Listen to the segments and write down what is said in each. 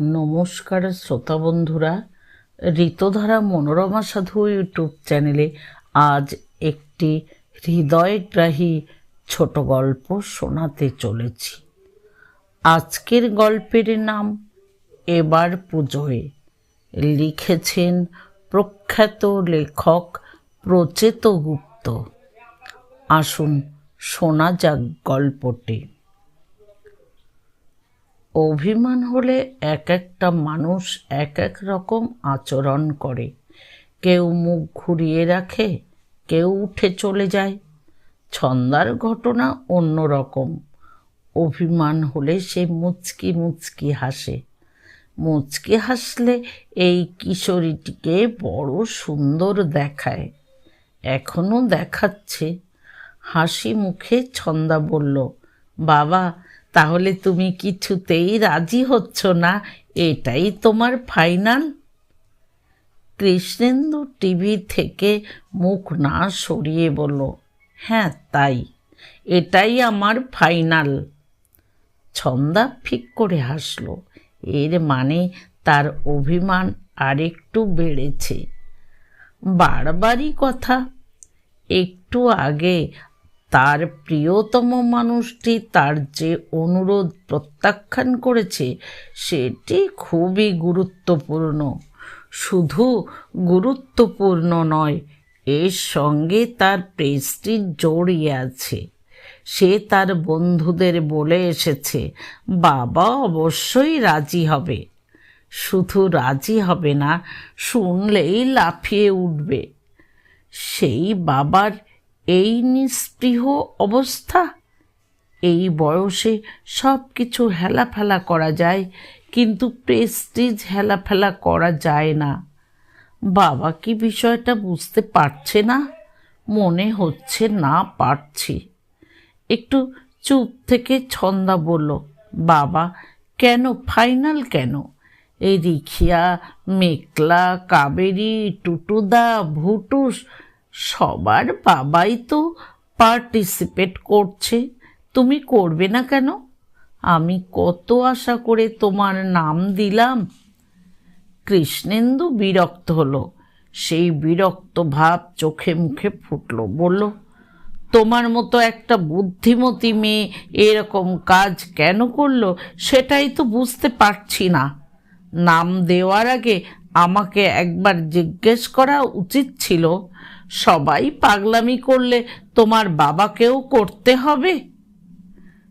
নমস্কার শ্রোতা বন্ধুরা, ঋতধারা মনোরমা সাধু ইউটিউব চ্যানেলে আজ একটি হৃদয়গ্রাহী ছোট গল্প শোনাতে চলেছি। আজকের গল্পের নাম এবার পুজোয়। লিখেছেন প্রখ্যাত লেখক প্রচেত গুপ্ত আসুন শোনা যাক গল্পটি। অভিমান হলে এক একটা মানুষ এক এক রকম আচরণ করে। কেউ মুখ ঘুরিয়ে রাখে, কেউ উঠে চলে যায়। ছন্দার ঘটনা অন্য রকম। অভিমান হলে সে মুচকি মুচকি হাসে। মুচকি হাসলে এই কিশোরীটিকে বড় সুন্দর দেখায়। এখনও দেখাচ্ছে। হাসি মুখে ছন্দা বলল, বাবা তাহলে তুমি কিছুতেই রাজি হচ্ছ না। এটাই তোমার ফাইনাল। কৃষ্ণেন্দু টিভি থেকে মুখ না সরিয়ে বলল হ্যাঁ তাই। এটাই আমার ফাইনাল। ছন্দা ফিক করে হাসলো। এর মানে তার অভিমান আরেকটু বেড়েছে। বারবারই কথা। একটু আগে তার প্রিয়তম মানুষটি তার যে অনুরোধ প্রত্যাখ্যান করেছে, সেটি খুবই গুরুত্বপূর্ণ। শুধু গুরুত্বপূর্ণ নয়, এর সঙ্গে তার প্রেস্টিজ জড়িয়ে আছে। সে তার বন্ধুদের বলে এসেছে, বাবা অবশ্যই রাজি হবে। শুধু রাজি হবে না, শুনলেই লাফিয়ে উঠবে। সেই বাবার এই নিস্পৃহ অবস্থা? এই বয়সে সব কিছু হেলাফেলা করা যায়, কিন্তু প্রেস্টিজ হেলাফেলা করা যায় না। বাবা কি বিষয়টা বুঝতে পারছে না? মনে হচ্ছে না পারছি। একটু চুপ থেকে ছন্দা বলল, বাবা, কেন? ফাইনাল কেন? এই রিখিয়া মেকলা কাবেরি, টুটুদা, ভুটুস সবার বাবাই তো পার্টিসিপেট করছে। তুমি করবে না কেন? আমি কত আশা করে তোমার নাম দিলাম। কৃষ্ণেন্দু বিরক্ত হলো। সেই বিরক্ত ভাব চোখে মুখে ফুটলো, বলল, তোমার মতো একটা বুদ্ধিমতী মেয়ে এরকম কাজ কেন করল? সেটাই তো বুঝতে পারছি না। নাম দেওয়ার আগে আমাকে একবার জিজ্ঞেস করা উচিত ছিল সবাই পাগলামি করলে তোমার বাবাকেও করতে হবে।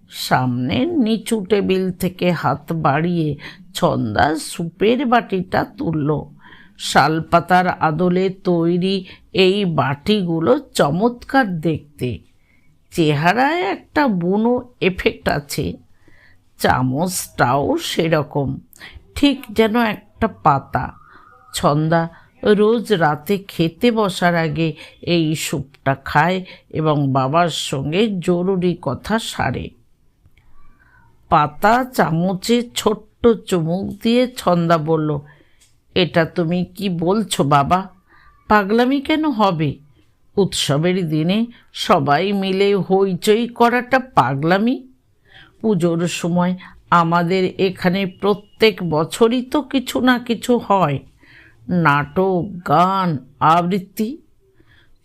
সামনের নিচু টেবিল থেকে হাত বাড়িয়ে ছন্দা সুপের বাটিটা তুলল। শালপাতার আদলে তৈরি এই বাটিগুলো চমৎকার দেখতে। চেহারায় একটা বুনো এফেক্ট আছে। চামচটাও সেরকম, ঠিক যেন একটা পাতা। ছন্দা রোজ রাতে খেতে বসার আগে এই স্যুপটা খায় এবং বাবার সঙ্গে জরুরি কথা সারে। পাতা, চামচে ছোট্ট চুমুক দিয়ে ছন্দা বলল, এটা তুমি কি বলছো বাবা? পাগলামি কেন হবে? উৎসবের দিনে সবাই মিলে হইচই করাটা পাগলামি? পুজোর সময় আমাদের এখানে প্রত্যেক বছরই তো কিছু না কিছু হয়। নাটক, গান, আবৃত্তি।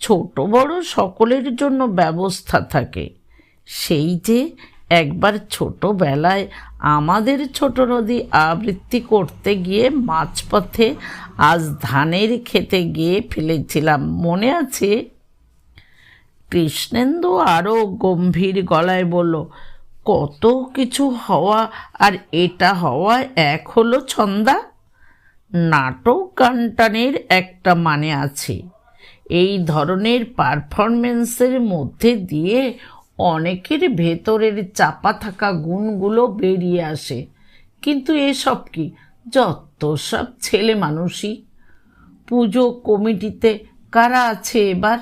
ছোট, বড় সকলের জন্য ব্যবস্থা থাকে। সেই যে একবার ছোটবেলায় আমাদের ছোট নদী আবৃত্তি করতে গিয়ে মাঝপথে আজ ধানের খেতে গিয়ে ফেলেছিলাম, মনে আছে? কৃষ্ণেন্দু আরও গম্ভীর গলায় বলল, কত কিছু হওয়া আর এটা হওয়া এক হলো ছন্দা? নাটক গানটানের একটা মানে আছে। এই ধরনের পারফরমেন্সের মধ্যে দিয়ে অনেকের ভেতরের চাপা থাকা গুণগুলো বেরিয়ে আসে। কিন্তু এসব কি? যত সব ছেলে মানুষই। পুজো কমিটিতে কারা আছে এবার?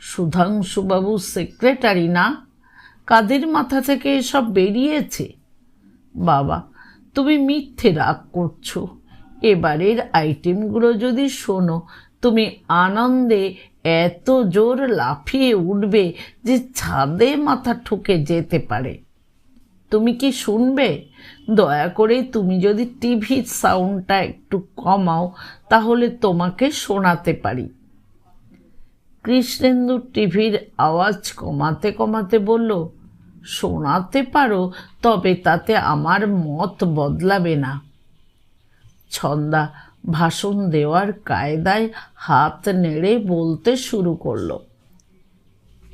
সুধাংশুবাবু সেক্রেটারি না? কাদের মাথা থেকে এসব বেরিয়েছে? বাবা, তুমি মিথ্যে রাগ করছ। এবারের আইটেমগুলো যদি শোনো, তুমি আনন্দে এত জোর লাফিয়ে উঠবে যে ছাদে মাথা ঠুকে যেতে পারে। তুমি কি শুনবে? দয়া করে তুমি যদি টিভির সাউন্ডটা একটু কমাও, তাহলে তোমাকে শোনাতে পারি। কৃষ্ণেন্দু টিভির আওয়াজ কমাতে কমাতে বলল, শোনাতে পারো, তবে তাতে আমার মত বদলাবে না। ছন্দা ভাষণ দেওয়ার কায়দায় হাত নেড়ে বলতে শুরু করল।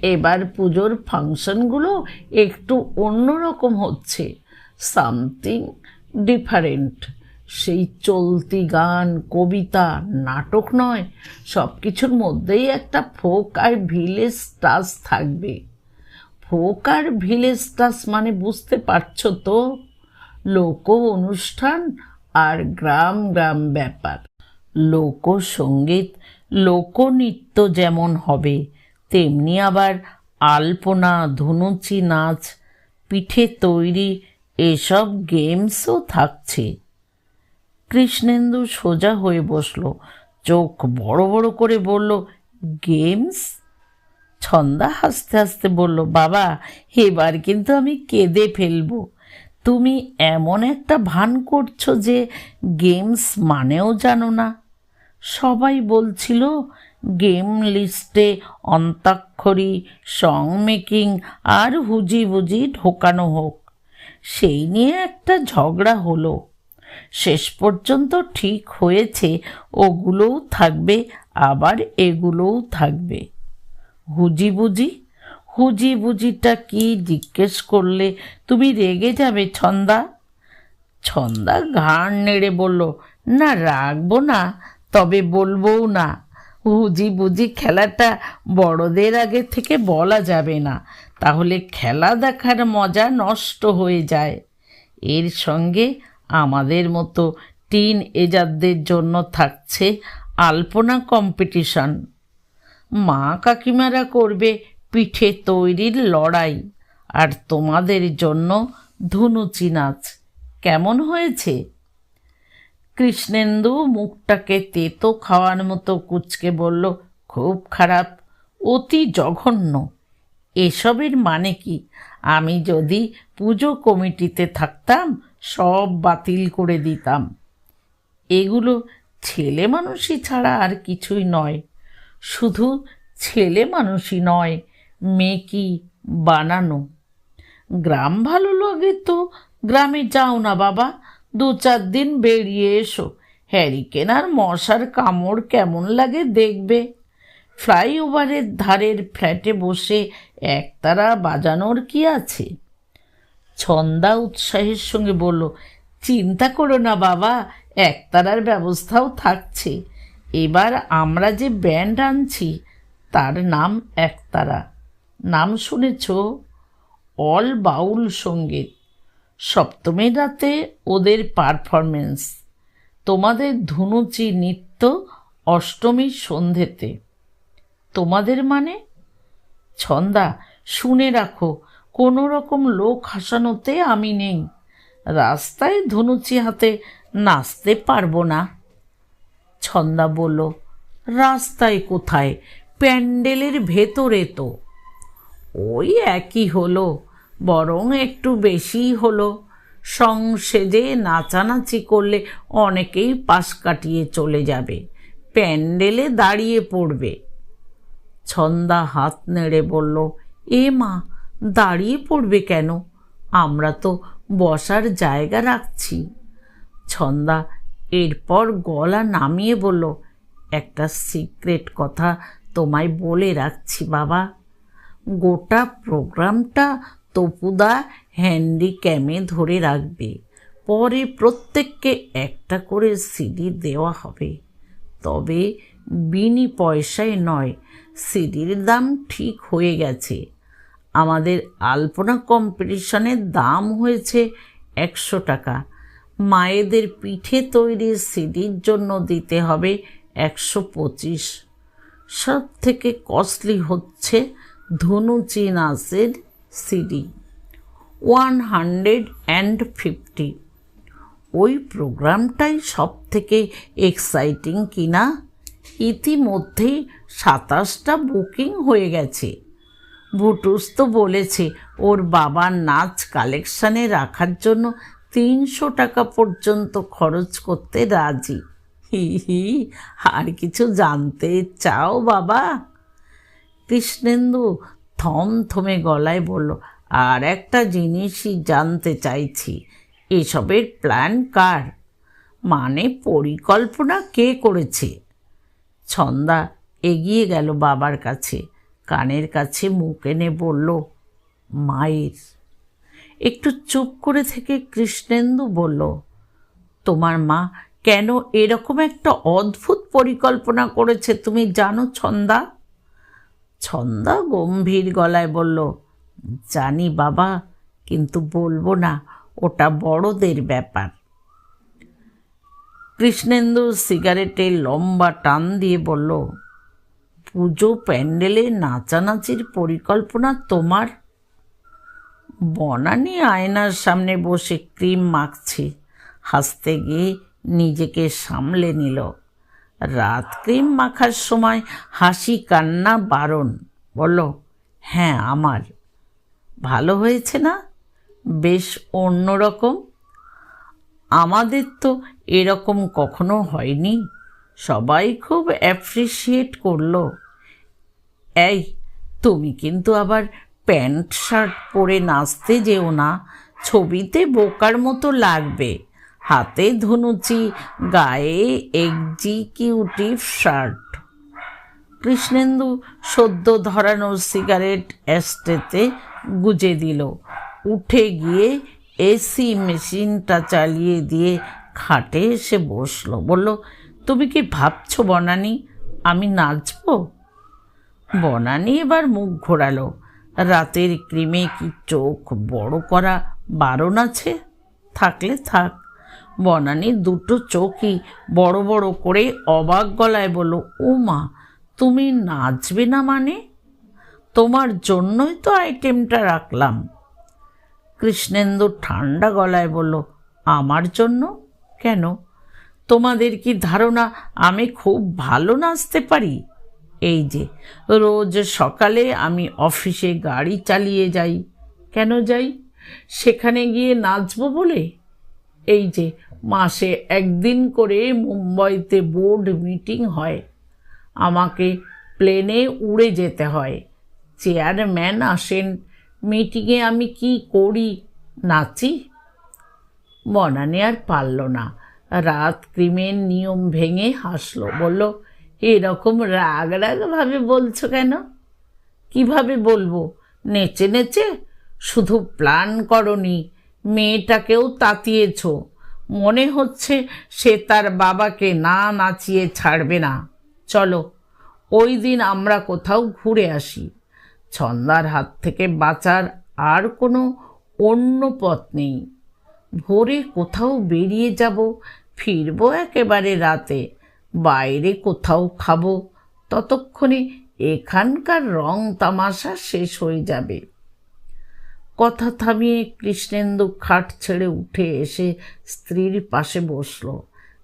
এবার পুজোর ফাংশনগুলো একটু অন্যরকম হচ্ছে। Something different. সেই চলতি গান, কবিতা, নাটক নয় সব কিছুর মধ্যেই একটা ফোক আর ভিলেজ টাচ থাকবে। ফোক আর ভিলেজ টাচ মানে বুঝতে পারছ তো? লোক অনুষ্ঠান আর গ্রাম গ্রাম ব্যাপার। লোকসঙ্গীত, লোকনৃত্য যেমন হবে, তেমনি আবার আলপনা, ধনুচি নাচ, পিঠে তৈরি এসব গেমসও থাকছে। কৃষ্ণেন্দু সোজা হয়ে বসল, চোখ বড় বড় করে বলল, গেমস? ছন্দা হাসতে হাসতে বলল, বাবা, এবার কিন্তু আমি কেঁদে ফেলব। তুমি এমন একটা ভান করছ যে গেমস মানেও জানো না। সবাই বলছিল, গেম লিস্টে অন্তাক্ষরী, সং মেকিং আর হুজি বুজি ঢোকানো হোক। সেই নিয়ে একটা ঝগড়া হলো। শেষ পর্যন্ত ঠিক হয়েছে, ওগুলোও থাকবে, আবার এগুলোও থাকবে। হুজি বুঝি হুজি বুঝিটা কি জিজ্ঞেস করলে? তুমি রেগে যাবে, ছন্দা। ছন্দা ঘাড় নেড়ে বলল, না, রাখব না, তবে বলবও না। হুজি বুঝি খেলাটা বড়দের আগে থেকে বলা যাবে না। তাহলে খেলা দেখার মজা নষ্ট হয়ে যায়। এর সঙ্গে আমাদের মতো টিন এজারদের জন্য থাকছে আলপনা কম্পিটিশন। মা কাকিমারা করবে পিঠে তৈরির লড়াই। আর তোমাদের জন্য ধুনুচি নাচ কেমন হয়েছে? কৃষ্ণেন্দু মুখটাকে তেতো খাওয়ার মতো কুচকে বলল, খুব খারাপ, অতি জঘন্য। এসবের মানে কি? আমি যদি পুজো কমিটিতে থাকতাম, সব বাতিল করে দিতাম। এগুলো ছেলে মানুষই ছাড়া আর কিছুই নয়। শুধু ছেলে মানুষই নয় মেকি বানানো। গ্রাম ভালো লাগে তো, গ্রামে যাও না বাবা, দু চার দিন বেরিয়ে এসো। হ্যারিকেন আর মশার কামড় কেমন লাগে দেখবে। ফ্লাইওভারের ধারের ফ্ল্যাটে বসে একতারা বাজানোর কি আছে? ছন্দা উৎসাহের সঙ্গে বলল, চিন্তা করো না বাবা, একতারার ব্যবস্থাও থাকছে। এবার আমরা যে ব্যান্ড আনছি, তার নাম একতারা। নাম শুনেছ? অল বাউল সংগীত। সপ্তমীর রাতে ওদের পারফরমেন্স তোমাদের ধুনুচি নৃত্য অষ্টমীর সন্ধেতে। তোমাদের মানে? ছন্দা, শুনে রাখো কোনো রকম লোক হাসানোতে আমি নেই। রাস্তায় ধনুচি হাতে নাচতে পারব না। ছন্দা বলল, রাস্তায় কোথায়? প্যান্ডেলের ভেতরে তো। ওই একই হলো, বরং একটু বেশিই হলো। সংসেজে নাচানাচি করলে অনেকেই পাশ কাটিয়ে চলে যাবে, প্যান্ডেলে দাঁড়িয়ে পড়বে। ছন্দা হাত নেড়ে বলল, এ মা, দাঁড়িয়ে পড়বে কেন? আমরা তো বসার জায়গা রাখছি। ছন্দা এরপর গলা নামিয়ে বলল, একটা সিক্রেট কথা তোমায় বলে রাখছি বাবা। গোটা প্রোগ্রামটা তপুদা হ্যান্ডিক্যামে ধরে রাখবে। পরে প্রত্যেককে একটা করে সিডি দেওয়া হবে। তবে বিনি পয়সায় নয় সিডির দাম ঠিক হয়ে গেছে। আমাদের আলপনা কম্পিটিশনের দাম হয়েছে একশো টাকা। মায়েদের পিঠে তৈরি সিডির জন্য দিতে হবে একশো পঁচিশ। সব থেকে কস্টলি হচ্ছে ধনুচি নাচের CD. One hundred and fifty. ওই প্রোগ্রামটাই সব থেকে এক্সাইটিং কিনা? ইতিমধ্যেই সাতাশটা বুকিং হয়ে গেছে। বুটুস তো বলেছে, ওর বাবার নাচ কালেকশানে রাখার জন্য তিনশো টাকা পর্যন্ত খরচ করতে রাজি। হি হি, আর কিছু জানতে চাও বাবা? কৃষ্ণেন্দু থম থমে গলায় বলল, আর একটা জিনিসই জানতে চাইছি, এসবের প্ল্যান কার? মানে পরিকল্পনা কে করেছে? ছন্দা এগিয়ে গেল বাবার কাছে, কানের কাছে মুখ এনে বলল, মায়ের। একটু চুপ করে থেকে কৃষ্ণেন্দু বলল, তোমার মা কেন এরকম একটা অদ্ভুত পরিকল্পনা করেছে তুমি জানো, ছন্দা? ছন্দা গম্ভীর গলায় বলল, জানি বাবা, কিন্তু বলব না, ওটা বড়দের ব্যাপার। কৃষ্ণেন্দু সিগারেটে লম্বা টান দিয়ে বলল, পুজো প্যান্ডেলে নাচানাচির পরিকল্পনা তোমার? বনানি আয়নার সামনে বসে ক্রিম মাখছে, হাসতে গিয়ে নিজেকে সামলে নিল। রাত ক্রিম মাখার সময় হাসি, কান্না, বারণ। বলল হ্যাঁ আমার। ভালো হয়েছে না? বেশ অন্যরকম আমাদের তো এরকম কখনো হয়নি। সবাই খুব অ্যাপ্রিসিয়েট করল। এই, তুমি কিন্তু আবার প্যান্ট, শার্ট পরে নাচতে যেও না। ছবিতে বোকার মতো লাগবে। হাতে ধনুচি, গায়ে এক্সিকিউটিভ শার্ট। কৃষ্ণেন্দু সদ্য ধরানো সিগারেট অ্যাস্টেতে গুজে দিল। উঠে গিয়ে এসি মেশিনটা চালিয়ে দিয়ে খাটে এসে বসল। বলল, তুমি কি ভাবছ বনানি, আমি নাচবো? বনানি এবার মুখ ঘোরালো। রাতের ক্রিমে কি চোখ বড় করা বারণ আছে? থাকলে থাক। বনানি দুটো চোখই বড় বড় করে অবাক গলায় বলল ও মা তুমি নাচবে না মানে? তোমার জন্যই তো আইটেমটা রাখলাম। কৃষ্ণেন্দু ঠান্ডা গলায় বলল, আমার জন্য? কেন? তোমাদের কি ধারণা আমি খুব ভালো নাচতে পারি? এই যে, রোজ সকালে আমি অফিসে গাড়ি চালিয়ে যাই। কেন যাই? সেখানে গিয়ে নাচবো বলে? এই যে মাসে একদিন করে মুম্বাইতে বোর্ড মিটিং হয়। আমাকে প্লেনে উড়ে যেতে হয়। চেয়ারম্যান আসেন, মিটিংয়ে আমি কি করি, নাচি? বনানি আর পারল না। রাত ক্রিমের নিয়ম ভেঙে হাসলো, বলল, এরকম রাগ রাগভাবে বলছো কেন? কীভাবে বলব? নেচে নেচে? শুধু প্ল্যান করনি মেয়েটাকেও তাতিয়েছ। মনে হচ্ছে সে তার বাবাকে না নাচিয়ে ছাড়বে না। চলো, ওই দিন আমরা কোথাও ঘুরে আসি। ছন্দার হাত থেকে বাঁচার আর কোনো অন্য পথ নেই। ভোরে কোথাও বেরিয়ে যাব, ফিরবো একেবারে রাতে। বাইরে কোথাও খাব, ততক্ষণে এখানকার রং তামাশা শেষ হয়ে যাবে। কথা থামিয়ে কৃষ্ণেন্দু খাট ছেড়ে উঠে এসে স্ত্রীর পাশে বসল।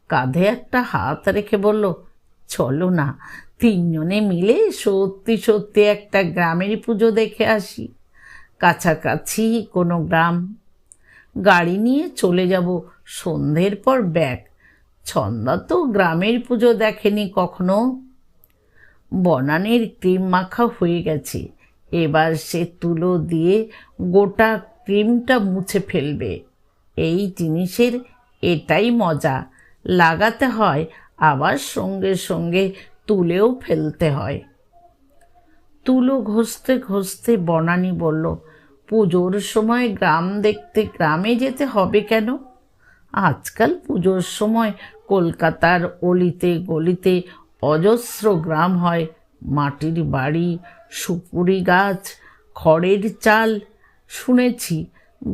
কাঁধে একটা হাত রেখে বলল, চলো না, তিনজনে মিলে সত্যি সত্যি একটা গ্রামের পুজো দেখে আসি। কাছাকাছি কোনো গ্রাম। গাড়ি নিয়ে চলে যাব, সন্ধ্যের পর ব্যাগ ছন্দা তো গ্রামের পুজো দেখেনি কখনো। বনানির ক্রিম মাখা হয়ে গেছে। এবার সে তুলো দিয়ে গোটা ক্রিমটা মুছে ফেলবে। এই জিনিসের এটাই মজা। লাগাতে হয়, আবার সঙ্গে সঙ্গে তুলেও ফেলতে হয়। তুলো ঘষতে ঘষতে বনানি বলল, পুজোর সময় গ্রাম দেখতে গ্রামে যেতে হবে কেন? আজকাল পুজোর সময় কলকাতার অলিতে গলিতে অজস্র গ্রাম হয়। মাটির বাড়ি সুপুরি গাছ, খড়ের চাল, শুনেছি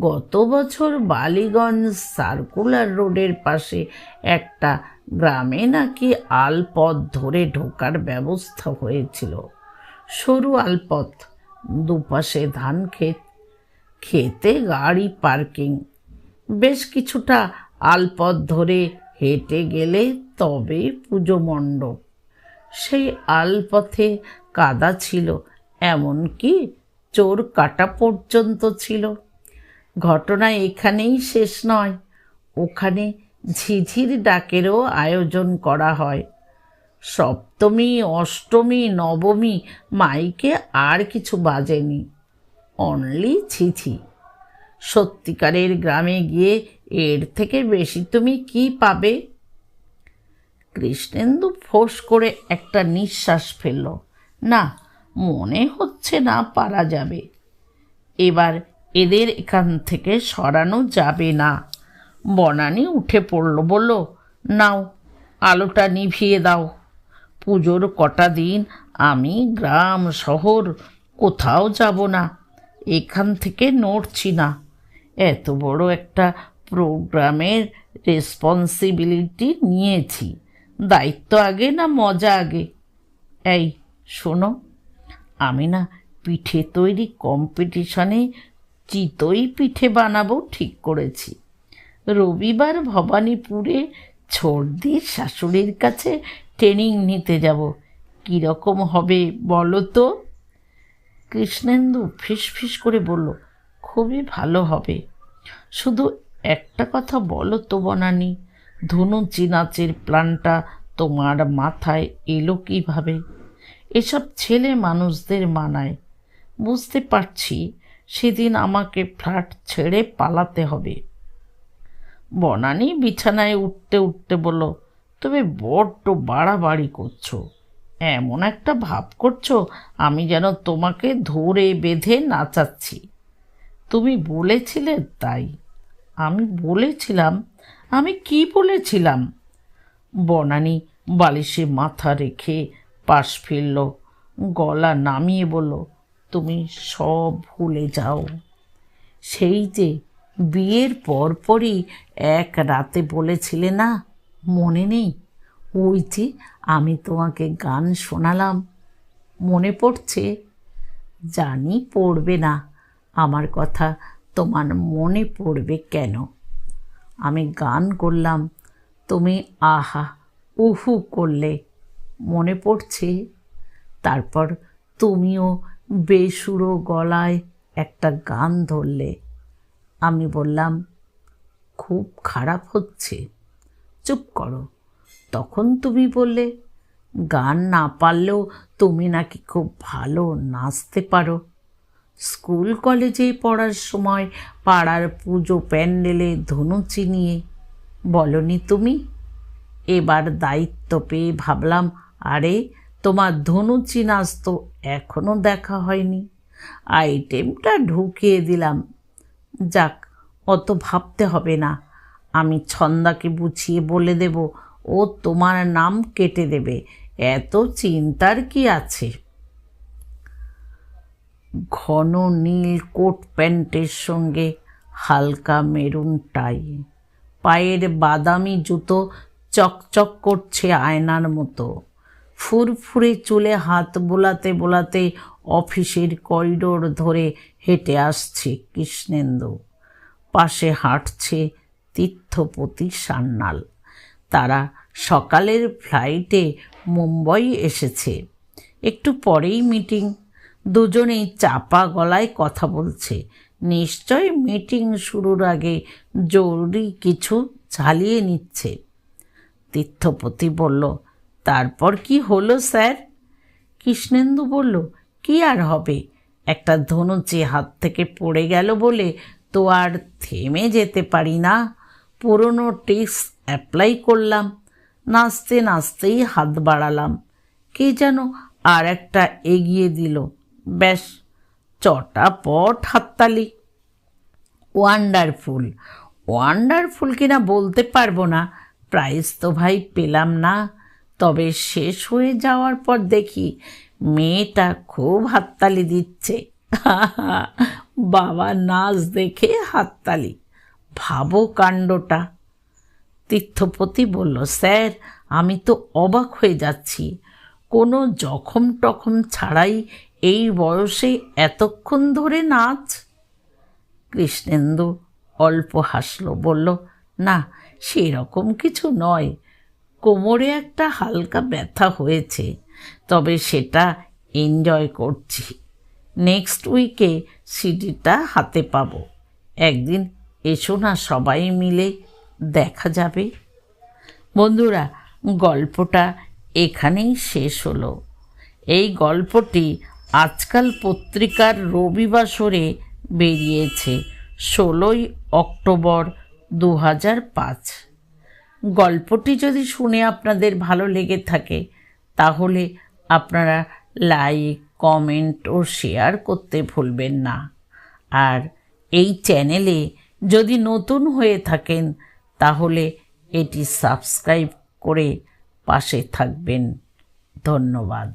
গত বছর বালিগঞ্জ সার্কুলার রোডের পাশে একটা গ্রামে নাকি আলপথ ধরে ঢোকার ব্যবস্থা হয়েছিল। সরু আলপথ, দুপাশে ধান ক্ষেত, খেতে গাড়ি পার্কিং। বেশ কিছুটা আলপথ ধরে হেঁটে গেলে তবে পুজো মণ্ডপ। সেই আলপথে কাদা ছিল, এমনকি চোর কাটা পর্যন্ত ছিল। ঘটনা এখানেই শেষ নয়। ওখানে ঝিঝির ডাকেরও আয়োজন করা হয়। সপ্তমী, অষ্টমী, নবমী, মাইকে আর কিছু বাজেনি। অনলি ছিছি সত্যিকারের গ্রামে গিয়ে এর থেকে বেশি তুমি কি পাবে? কৃষ্ণেন্দু ফোঁস করে একটা নিঃশ্বাস ফেলল। না, মনে হচ্ছে না পারা যাবে। এবার এদের এখান থেকে সরানো যাবে না। বনানি উঠে পড়ল, বলল, নাও, আলোটা নিভিয়ে দাও। পুজোর কটা দিন আমি গ্রাম শহর কোথাও যাব না, এখান থেকে নড়ছি না। এত বড় একটা প্রোগ্রামের রেসপন্সিবিলিটি নিয়েছি। দায়িত্ব আগে না মজা আগে? এই শোনো, আমি না পিঠে তৈরি কম্পিটিশনে চিতই পিঠে বানাবো ঠিক করেছি। রবিবার ভবানীপুরে ছর্দির শাশুড়ির কাছে ট্রেনিং নিতে যাব। কীরকম হবে বলো তো? কৃষ্ণেন্দু ফিস করে বলল, খুবই ভালো হবে। শুধু একটা কথা বলো তো বনানি ধনুচি নাচের প্ল্যানটা তোমার মাথায় এলো কীভাবে? এসব ছেলে মানুষদের মানায়। বুঝতে পারছি সেদিন আমাকে ফ্ল্যাট ছেড়ে পালাতে হবে। বনানি বিছানায় উঠতে উঠতে বলল তুমি বড্ড বাড়াবাড়ি করছ। এমন একটা ভাব করছ, আমি যেন তোমাকে ধরে বেঁধে নাচাচ্ছি। তুমি বলেছিলে তাই। আমি বলেছিলাম, আমি কি বলেছিলাম? বনানি বালিশে মাথা রেখে পাশ ফিরল, গলা নামিয়ে বলল, তুমি সব ভুলে যাও। সেই যে বিয়ের পরপরই এক রাতে বলেছিলে না, মনে নেই? ওই যে আমি তোমাকে গান শোনালাম, মনে পড়ছে? জানি পড়বে না, আমার কথা তোমার মনে পড়বে কেন? আমি গান করলাম, তুমি আহা, উহু করলে। মনে পড়ছে। তারপর তুমিও বেসুরো গলায় একটা গান ধরলে। আমি বললাম, খুব খারাপ হচ্ছে। চুপ করো। তখন তুমি বললে, গান না পারলেও তুমি নাকি খুব ভালো নাচতে পারো। স্কুল কলেজে পড়ার সময় পাড়ার পুজো প্যান্ডেলে ধনুচি নিয়ে। বলনি তুমি? এবার দায়িত্ব পেয়ে ভাবলাম আরে, তোমার ধনুচি নাচ তো এখনও দেখা হয়নি। আইটেমটা ঢুকিয়ে দিলাম। যাক, অত ভাবতে হবে না। আমি ছন্দাকে বুঝিয়ে বলে দেব, ও তোমার নাম কেটে দেবে। এত চিন্তার কি আছে? ঘন নীল কোট প্যান্টের সঙ্গে হালকা মেরুন টাই। পায়ের বাদামি জুতো চকচক করছে আয়নার মতো। ফুরফুরে চুলে হাত বোলাতে বোলাতে অফিসের করিডোর ধরে হেঁটে আসছে কৃষ্ণেন্দু। পাশে হাঁটছে তীর্থপতি সান্নাল তারা সকালের ফ্লাইটে মুম্বই এসেছে। একটু পরেই মিটিং। দুজনেই চাপা গলায় কথা বলছে। নিশ্চয় মিটিং শুরুর আগে জরুরি কিছু ঝালিয়ে নিচ্ছে। তীর্থপতি বলল তারপর কি হলো, স্যার? কৃষ্ণেন্দু বলল, কি আর হবে? একটা ধনুচি হাত থেকে পড়ে গেল বলে তো আর থেমে যেতে পারি না। পুরনো টিক্স অ্যাপ্লাই করলাম, নাচতে নাচতেই হাত বাড়ালাম। কে যেন আর একটা এগিয়ে দিল। ব্যাস চটা পট হাততালি। ওয়ান্ডারফুল। ওয়ান্ডারফুল কিনা বলতে পারব না, প্রাইজ তো ভাই পেলাম না। তবে শেষ হয়ে যাওয়ার পর দেখি মেয়েটা খুব হাততালি দিচ্ছে। বাবা নাচ দেখে হাততালি। ভাবো কাণ্ডটা। তীর্থপতি বলল, স্যার, আমি তো অবাক হয়ে যাচ্ছি। কোনো জখম টখম ছাড়াই এই বয়সে এতক্ষণ ধরে নাচ? কৃষ্ণেন্দু অল্প হাসল, বলল, না, সেরকম কিছু নয়। কোমরে একটা হালকা ব্যথা হয়েছে, তবে সেটা এনজয় করছি। নেক্সট উইকে সিডিটা হাতে পাবো। একদিন এসো না সবাই মিলে দেখা যাবে। বন্ধুরা, গল্পটা এখানেই শেষ হলো। এই গল্পটি আজকাল পত্রিকার রবিবাসরে বেরিয়েছে, ষোলোই অক্টোবর দু হাজার পাঁচ। গল্পটি যদি শুনে আপনাদের ভালো লেগে থাকে, তাহলে আপনারা লাইক কমেন্ট ও শেয়ার করতে ভুলবেন না। আর এই চ্যানেলে যদি নতুন হয়ে থাকেন, তাহলে এটি সাবস্ক্রাইব করে পাশে থাকবেন। ধন্যবাদ।